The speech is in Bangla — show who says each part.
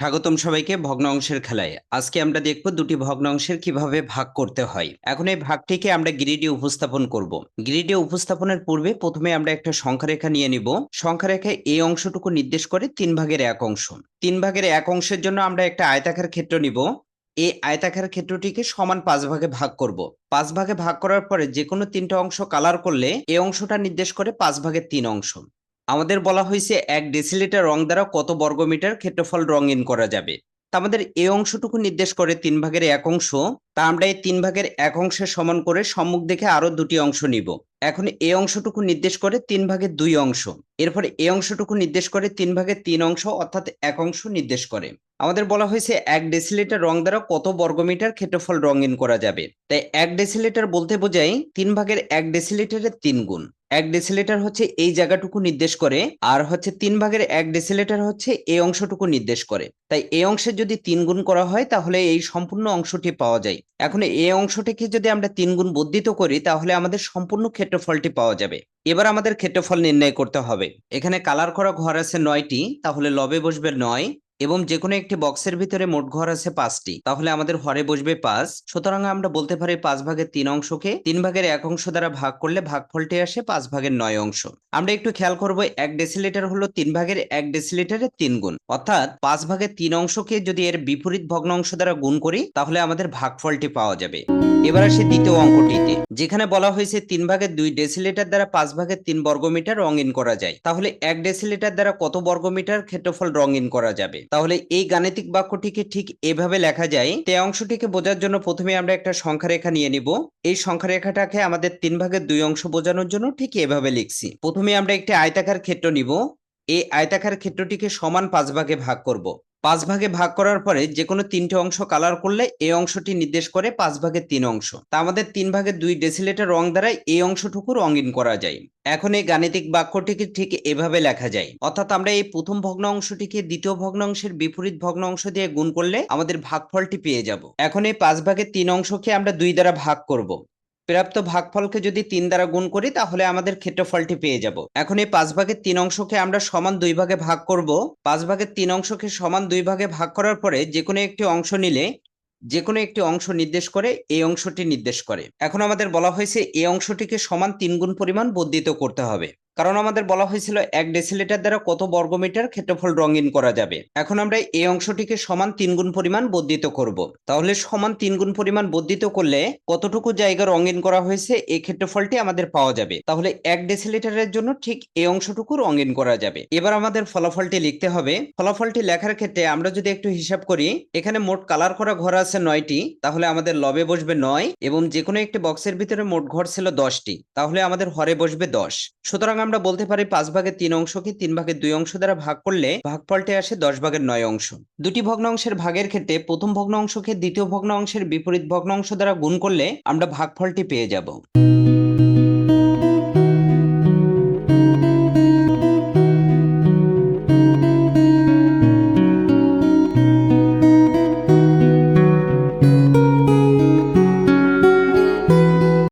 Speaker 1: স্বাগতম সবাইকে ভগ্নাংশের খেলায়। আজকে আমরা দেখব দুটি ভগ্নাংশের কীভাবে ভাগ করতে হয়। এখন এই ভাগটিকে আমরা গ্রিডে উপস্থাপন করব। গ্রিডে উপস্থাপনের পূর্বে প্রথমে আমরা একটা সংখ্যা রেখা নিয়ে নিব। সংখ্যা রেখায় এই অংশটুকু নির্দেশ করে তিন ভাগের এক অংশ। তিন ভাগের এক অংশের জন্য আমরা একটা আয়তাকার ক্ষেত্র নিব। এই আয়তাকার ক্ষেত্রটিকে সমান পাঁচ ভাগে ভাগ করব। পাঁচ ভাগে ভাগ করার পরে যে কোনো তিনটা অংশ কালার করলে এই অংশটা নির্দেশ করে পাঁচ ভাগের তিন অংশ। আমাদের বলা হয়েছে এক ডেসিলিটার রং দ্বারা কত বর্গমিটার ক্ষেত্রফল রঙিন করা যাবে। তা আমাদের এই অংশটুকু নির্দেশ করে তিন ভাগের এক অংশ। তা আমরা এই তিন ভাগের এক অংশের সমান করে সম্মুখ দেখে আরও দুটি অংশ নিব। এখন এই অংশটুকু নির্দেশ করে তিন ভাগের দুই অংশ। এরপরে এই অংশটুকু নির্দেশ করে তিন ভাগের তিন অংশ অর্থাৎ এক অংশ নির্দেশ করে। আমাদের বলা হয়েছে এক ডেসিলিটার রং দ্বারা কত বর্গমিটার ক্ষেত্রফল রঙিন করা যাবে। তাই এক ডেসিলিটার বলতে বোঝাই তিন ভাগের এক ডেসিলিটারের তিন গুণ। এক ডেসিলিটার হচ্ছে এই জায়গাটুকু নির্দেশ করে, আর হচ্ছে তিন ভাগের এক ডেসিলিটার হচ্ছে এই অংশটুকু নির্দেশ করে। তাই এই অংশের যদি তিন গুণ করা হয়, তাহলে এই সম্পূর্ণ অংশটি পাওয়া যায়। এখন এই অংশটিকে যদি আমরা তিন গুণ বর্ধিত করি, তাহলে আমাদের সম্পূর্ণ ক্ষেত্রফলটি পাওয়া যাবে। এবার আমাদের ক্ষেত্রফল নির্ণয় করতে হবে। এখানে কালার করা ঘর আছে নয়টি, তাহলে লবে বসবে নয় এবং যে কোনো একটি বক্সের ভিতরে মোট ঘর আছে পাঁচটি, তাহলে আমাদের হরে বসবে পাঁচ। সুতরাং আমরা বলতে পারি পাঁচ ভাগের তিন অংশকে তিন ভাগের এক অংশ দ্বারা ভাগ করলে ভাগফলটি আসে পাঁচ ভাগের নয় অংশ। আমরা একটু খেয়াল করব এক ডেসিলিটার হলো তিন ভাগের এক ডেসিলিটারের তিন গুণ। অর্থাৎ পাঁচ ভাগের তিন অংশকে যদি এর বিপরীত ভগ্নাংশ দ্বারা গুণ করি, তাহলে আমাদের ভাগফলটি পাওয়া যাবে। এবার আসে দ্বিতীয় অঙ্কটিতে, যেখানে বলা হয়েছে তিন ভাগের দুই ডেসিলিটার দ্বারা পাঁচ ভাগের তিন বর্গমিটার রঙিন করা যায়। তাহলে এক ডেসিলিটার দ্বারা কত বর্গমিটার ক্ষেত্রফল রঙিন করা যাবে? তাহলে এই গাণিতিক বাক্যটিকে ঠিক এভাবে লেখা যায়। তে অংশটিকে বোঝার জন্য প্রথমে আমরা একটা সংখ্যা রেখা নিয়ে নিব। এই সংখ্যা রেখাটাকে আমাদের তিন ভাগের দুই অংশ বোঝানোর জন্য ঠিক এভাবে লিখছি। প্রথমে আমরা একটি আয়তাকার ক্ষেত্র নিব। এই আয়তাকার ক্ষেত্রটিকে সমান পাঁচ ভাগে ভাগ করব। পাঁচ ভাগে ভাগ করার পরে যে কোনো তিনটে অংশ কালার করলে এই অংশটি নির্দেশ করে পাঁচ ভাগের তিন অংশ। তা আমাদের তিন ভাগের দুই ডেসিলেটার রং দ্বারা এই অংশটুকু রঙিন করা যায়। এখন এই গাণিতিক বাক্যটিকে ঠিক এভাবে লেখা যায়। অর্থাৎ আমরা এই প্রথম ভগ্ন অংশটিকে দ্বিতীয় ভগ্নাংশের বিপরীত ভগ্ন অংশ দিয়ে গুণ করলে আমাদের ভাগফলটি পেয়ে যাব। এখন এই পাঁচ ভাগের তিন অংশকে আমরা দুই দ্বারা ভাগ করব। প্রাপ্ত ভাগফলকে যদি তিন দ্বারা গুণ করি, তাহলে আমাদের ক্ষেত্রফলটি পেয়ে যাব। এখন এই পাঁচ ভাগের তিন অংশকে আমরা সমান দুই ভাগে ভাগ করব। পাঁচ ভাগের তিন অংশকে সমান দুই ভাগে ভাগ করার পরে যে কোনো একটি অংশ নিলে, যে কোনো একটি অংশ নির্দেশ করে, এই অংশটি নির্দেশ করে। এখন আমাদের বলা হয়েছে, এই অংশটিকে সমান তিন গুণ পরিমাণ বর্ধিত করতে হবে। কারণ আমাদের বলা হয়েছিল এক ডেসিলিটার দ্বারা কত বর্গমিটার ক্ষেত্রফল রঙিন করা যাবে। এখন আমরা এই অংশটিকে সমান তিন গুণ পরিমাণ বর্ধিত করব। তাহলে সমান তিন গুণ পরিমাণ বর্ধিত করলে কতটুকু জায়গা রঙিন করা হয়েছে, এই ক্ষেত্রফলটি আমাদের পাওয়া যাবে। তাহলে এক ডেসিলিটারের জন্য ঠিক এই অংশটুকু রঙিন করা যাবে। এবার আমাদের ফলাফলটি লিখতে হবে। ফলাফলটি লেখার ক্ষেত্রে আমরা যদি একটু হিসাব করি, এখানে মোট কালার করা ঘর আছে নয়টি, তাহলে আমাদের লবে বসবে নয় এবং যে কোনো একটি বক্সের ভিতরে মোট ঘর ছিল দশটি, তাহলে আমাদের হরে বসবে দশ। সুতরাং আমরা বলতে পারি পাঁচ ভাগের তিন অংশকে তিন ভাগের দুই অংশ দ্বারা ভাগ করলে ভাগফলটি আসে দশ ভাগের নয় অংশ। দুটি ভগ্নাংশের ভাগের ক্ষেত্রে প্রথম ভগ্নাংশকে দ্বিতীয় ভগ্নাংশের বিপরীত ভগ্নাংশ দ্বারা গুণ করলে আমরা ভাগফলটি পেয়ে যাব।